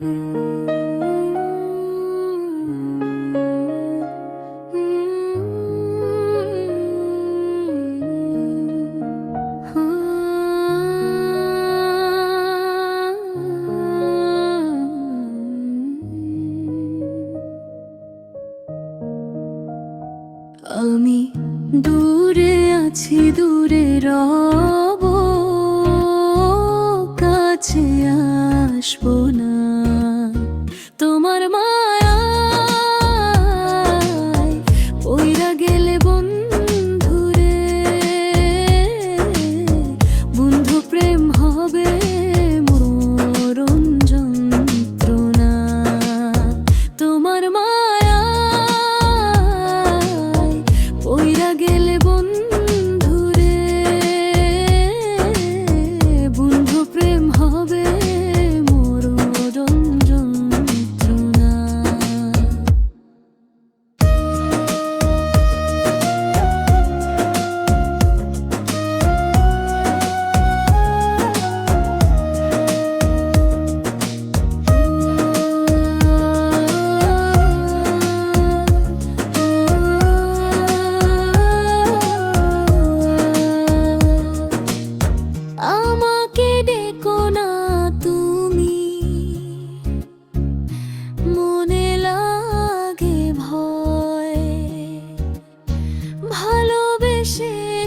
আমি দূরে আছি দূরে রব কাছে আসব না।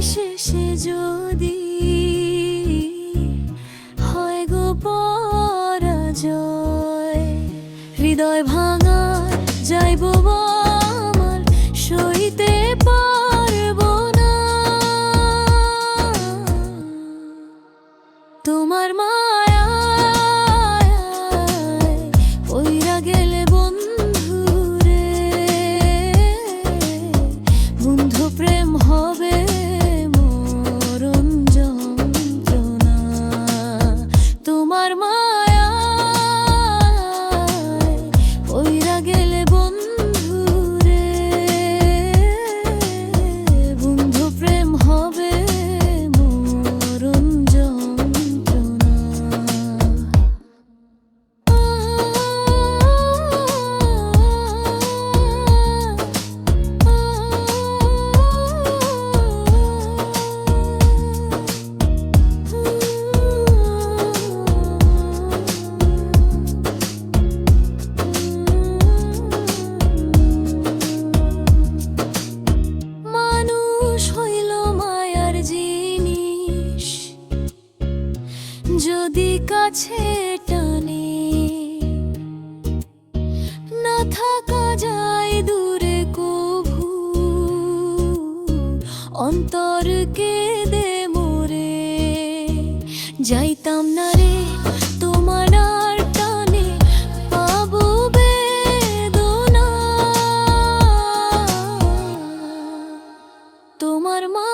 শেষে যদি হয় গো পরাজয়, হৃদয় ভাঙার যাইব সইতে মায়া ওইরা গেলে বন্ধু রে বন্ধু প্রেম হবে কাছে টানে। না থাকা যায় দূরে কভু। অন্তর কেঁদে মোরে। যাইতাম না রে তোমার তোমার মা